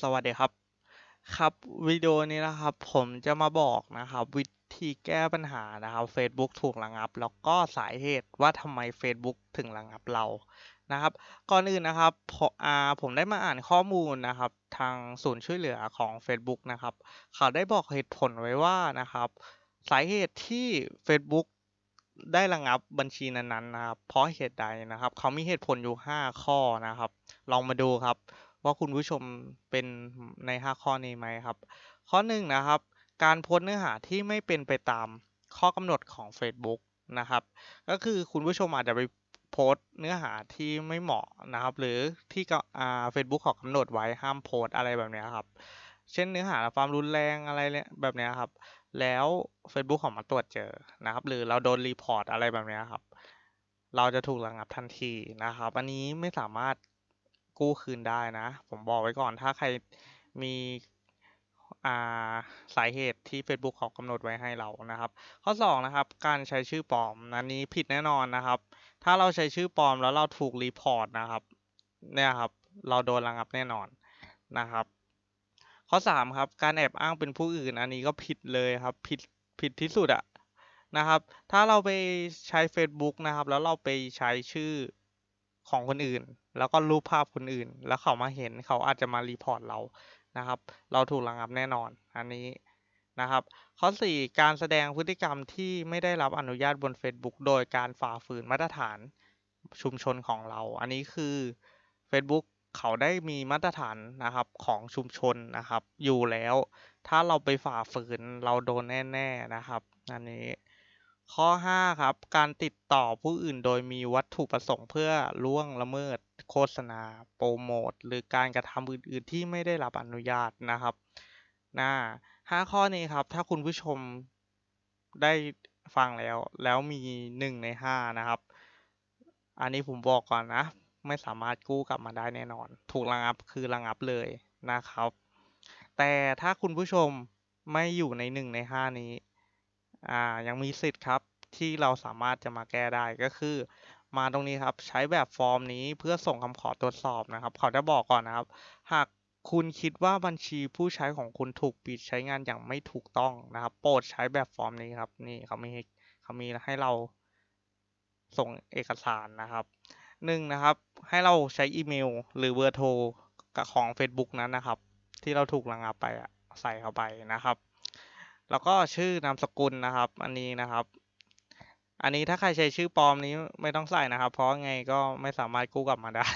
สวัสดีครับ ครับวิดีโอนี้นะครับ ผมจะมาบอกนะครับ วิธีแก้ปัญหานะครับ Facebook ถูกระงับ แล้วก็สาเหตุว่าทำไม Facebook ถึงระงับเรานะครับ ก่อนอื่นนะครับผมได้มาอ่านข้อมูลนะครับ ทางศูนย์ช่วยเหลือของ Facebook นะครับ เขาได้บอกเหตุผลไว้ว่านะครับ สาเหตุที่ Facebook ได้ระงับบัญชีนั้นๆนะครับ เพราะเหตุใดนะครับ เขามีเหตุผลอยู่ 5 ข้อนะครับ ลองมาดูครับ ว่าคุณผู้ชมเป็นใน 5 ข้อนี้ไหมครับ ข้อหนึ่งนะครับ การโพสเนื้อหาที่ไม่เป็นไปตามข้อกำหนดของ Facebook นะครับ ก็คือคุณผู้ชมอาจจะไปโพสเนื้อหาที่ไม่เหมาะนะครับ หรือที่ก็อ่า Facebook เขากำหนดไว้ห้ามโพสอะไรแบบนี้ครับ เช่นเนื้อหาความรุนแรงอะไรแบบนี้ครับ แล้ว Facebook เขามาตรวจเจอนะครับ หรือเราโดนรีพอร์ตอะไรแบบนี้ครับ เราจะถูกระงับทันทีนะครับ อันนี้ไม่สามารถ กู้คืนได้นะ ผมบอกไว้ก่อนถ้าใครมีอ่าสาเหตุที่ Facebook เขากำหนดไว้ให้เรานะครับ ข้อสองนะครับ การใช้ชื่อปลอมอันนี้ผิดแน่นอนนะครับ ถ้าเราใช้ชื่อปลอมแล้วเราถูกรีพอร์ตนะครับเนี่ยครับเราโดนระงับแน่นอนนะครับ ข้อสามครับ การแอบอ้างเป็นผู้อื่น อันนี้ก็ผิดเลยครับผิดผิดที่สุดอะนะครับ ถ้าเราไปใช้ Facebook นะครับ แล้วเราไปใช้ชื่อ ของคนอื่น แล้วก็รูปภาพคนอื่น แล้วเขามาเห็นเขาอาจจะมารีพอร์ตเรานะครับ เราถูกระงับแน่นอนอันนี้นะครับ ข้อสี่การแสดงพฤติกรรมที่ไม่ได้รับอนุญาตบน Facebook โดยการฝ่าฝืนมาตรฐานชุมชนของเรา อันนี้คือ Facebook เขาได้มีมาตรฐานนะครับของชุมชนนะครับ อยู่แล้ว ถ้าเราไปฝ่าฝืนเราโดนแน่ ๆนะครับ อันนี้ ข้อ 5 ครับ การติดต่อผู้อื่นโดยมีวัตถุประสงค์เพื่อล่วงละเมิด โฆษณา โปรโมท หรือการกระทำอื่น ๆ ที่ไม่ได้รับอนุญาตนะครับนะห้าข้อนี้ครับ ถ้าคุณผู้ชมได้ฟังแล้ว แล้วมีหนึ่งในห้านะครับ อันนี้ผมบอกก่อนนะ ไม่สามารถกู้กลับมาได้แน่นอน ถูกระงับคือระงับเลยนะครับ แต่ถ้าคุณผู้ชมไม่อยู่ในหนึ่งในห้านี้ อ่ายังมีสิทธิ์ครับที่เราสามารถจะมาแก้ได้ก็คือ มาตรงนี้ครับใช้แบบฟอร์มนี้เพื่อส่งคำขอตรวจสอบนะครับ เขาจะบอกก่อนนะครับ หากคุณคิดว่าบัญชีผู้ใช้ของคุณถูกปิดใช้งานอย่างไม่ถูกต้องนะครับ โปรดใช้แบบฟอร์มนี้ครับ นี่เขามีเขามีให้เราส่งเอกสารนะครับหนึ่งนะครับ ให้เราใช้อีเมล หรือเบอร์โทรของ Facebook นั้นนะครับ ที่เราถูกระงับไปใส่เข้าไปนะครับ แล้วก็ชื่อนามสกุลนะครับ อันนี้นะครับ อันนี้ถ้าใครใช้ชื่อปลอมนี้ไม่ต้องใส่นะครับ เพราะไงก็ไม่สามารถกู้กลับมาได้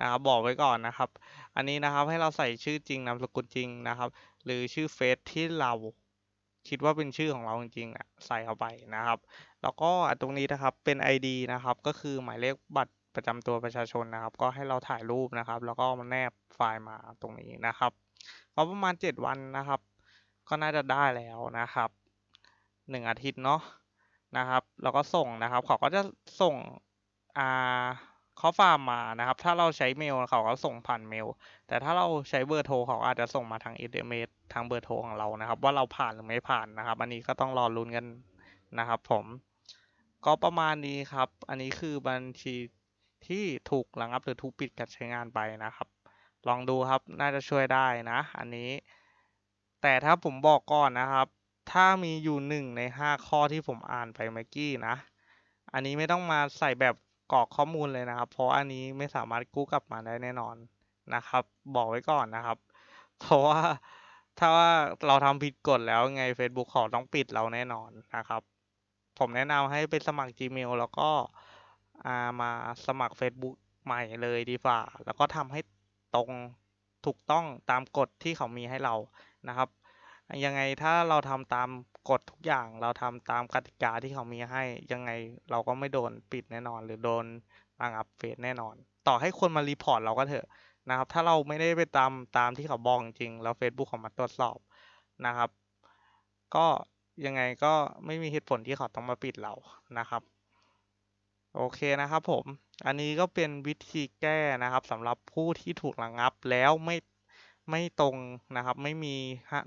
นะครับ บอกไว้ก่อนนะครับ อันนี้นะครับให้เราใส่ชื่อจริงนามสกุลจริงนะครับ หรือชื่อเฟซที่เราคิดว่าเป็นชื่อของเราจริงๆอะใส่เข้าไปนะครับ แล้วก็ตรงนี้นะครับเป็น ID นะครับ ก็คือหมายเลขบัตรประจำตัวประชาชนนะครับ ก็ให้เราถ่ายรูปนะครับ แล้วก็มาแนบไฟล์มาตรงนี้นะครับก็ประมาณ 7 วันนะครับ ก็น่าจะได้แล้วนะครับหนึ่งอาทิตย์เนาะนะครับ แล้วก็ส่งนะครับ เขาก็จะส่งอ่าข้อความมานะครับ ถ้าเราใช้เมลเขาก็ส่งผ่านเมล แต่ถ้าเราใช้เบอร์โทรเขาอาจจะส่งมาทาง SMS ทางเบอร์โทรของเรานะครับ ว่าเราผ่านหรือไม่ผ่านนะครับ อันนี้ก็ต้องรอลุ้นกันนะครับ ผมก็ประมาณนี้ครับ อันนี้คือบัญชีที่ถูกระงับหรือถูกปิดการใช้งานไปนะครับ ลองดูครับ น่าจะช่วยได้นะ อันนี้ แต่ถ้าผมบอกก่อนนะครับ ถ้ามีอยู่หนึ่งในห้าข้อที่ผมอ่านไปเมื่อกี้นะ อันนี้ไม่ต้องมาใส่แบบกรอกข้อมูลเลยนะครับ เพราะอันนี้ไม่สามารถกู้กลับมาได้แน่นอนนะครับ บอกไว้ก่อนนะครับ เพราะว่าถ้าว่าเราทำผิดกฎแล้วไง Facebook ขอต้องปิดเราแน่นอนนะครับ ผมแนะนำให้ไปสมัคร Gmail แล้วก็ามาสมัคร Facebook ใหม่เลยดีกว่า แล้วก็ทำให้ตรงถูกต้องตามกฎที่เขามีให้เรา นะครับ ยังไงถ้าเราทำตามกฎทุกอย่างเราทำตามกติกาที่เขามีให้ ยังไงเราก็ไม่โดนปิดแน่นอน หรือโดนระงับเฟซแน่นอน ต่อให้คนมารีพอร์ตเราก็เถอะนะครับ ถ้าเราไม่ได้ไปตามตามที่เขาบอกจริงแล้ว Facebook เขามาตรวจสอบนะครับ ก็ยังไงก็ไม่มีเหตุผลที่เขาต้องมาปิดเรานะครับ โอเคนะครับผม อันนี้ก็เป็นวิธีแก้นะครับสำหรับผู้ที่ถูกระงับแล้วไม่ ไม่ตรงนะครับ ไม่มี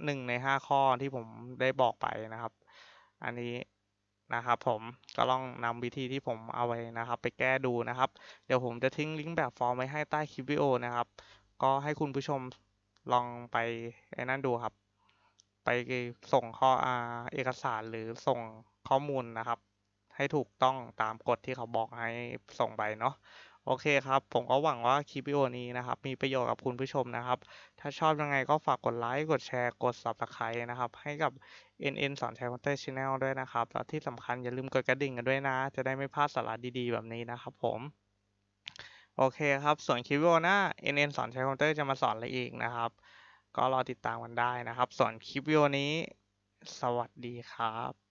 หนึ่งในห้าข้อที่ผมได้บอกไปนะครับ อันนี้นะครับผมก็ลองนำวิธีที่ผมเอาไว้นะครับ ไปแก้ดูนะครับ เดี๋ยวผมจะทิ้งลิงก์แบบฟอร์มไว้ให้ใต้คลิปวิดีโอนะครับ ก็ให้คุณผู้ชมลองไปไอ้นั่นดูครับ ไปส่งข้ออาเอกสารหรือส่งข้อมูลนะครับ ให้ถูกต้องตามกฎที่เขาบอกให้ส่งไปเนาะ โอเคครับ ผมก็หวังว่าคลิปวิดีโอนี้นะครับ มีประโยชน์กับคุณผู้ชมนะครับ ถ้าชอบยังไงก็ฝากกดไลค์ กดแชร์ กด subscribe นะครับ ให้กับ NN สอนใช้คอมเตอร์ช n แนลด้วยนะครับ แล้วที่สำคัญอย่าลืมกดกระดิ่งกันด้วยนะ จะได้ไม่พลาดสาระดีๆ แบบนี้นะครับผมโอเคครับ ส่วนคลิปวิดีโอหน้า NN สอนใช้คอมพิวเตอร์จะมาสอนอะไรอีกนะครับ ก็รอติดตามกันได้นะครับ ส่วนคลิปวิดีโอนี้ สวัสดีครับ